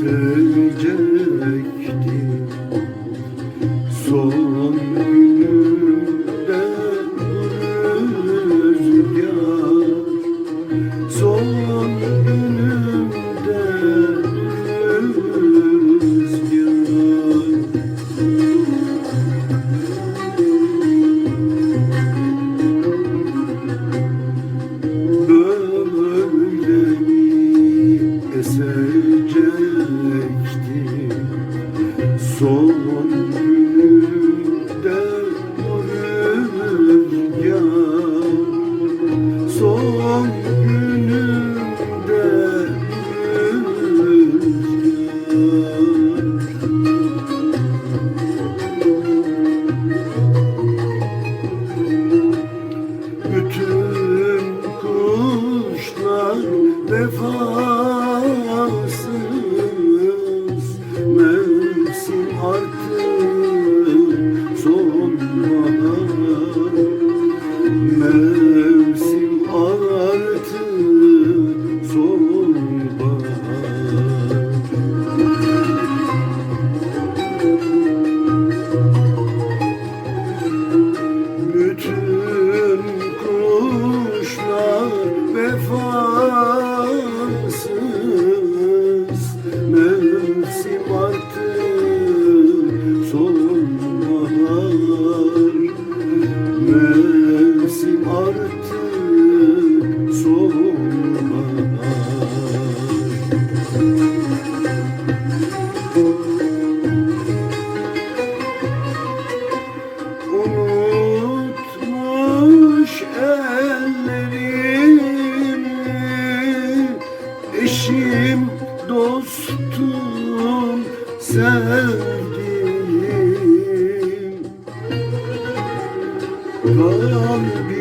Söyle Son günümde o Son günümde rüzgar. Bütün kuşlar vefat sevdiğim. Kalbim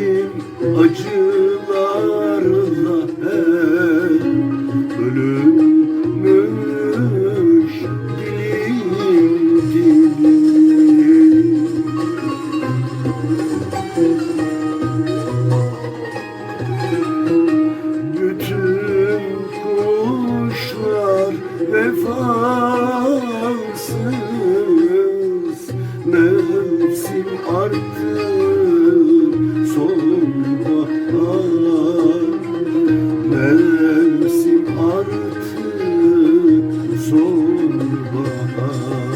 bahar